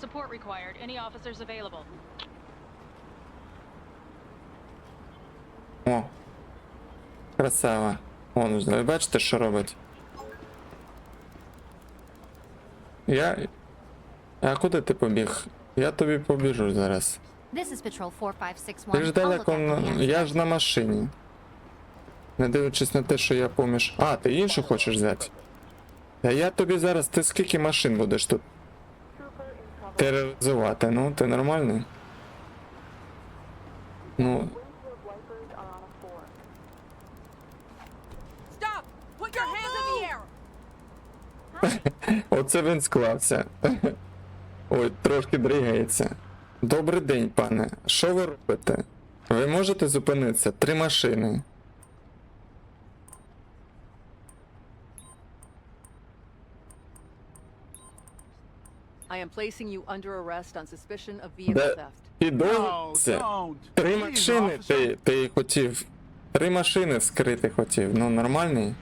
Support required. Any officers available? О. Красава. Вон, ви бачите, що робить? Я. А куди ти побіг? Я тобі побіжу зараз. This is Patrol 4561. Ти ж далеко на. Я ж на машині. Не дивлячись на те, що я поміж. А, ти іншу хочеш взяти? Та я тобі зараз. Ти скільки машин будеш тут тероризувати? Ну, ти нормальний? Ну! Оце він склався. Ой, трошки дригається. Добрий день, пане. Що ви робите? Ви можете зупинитися? Три машини. I am placing you under arrest on suspicion of vehicle Де theft. підозрюється? don't. Три Please, машини ти, ти хотів. Три машини вскрити хотів. Ну, нормальний?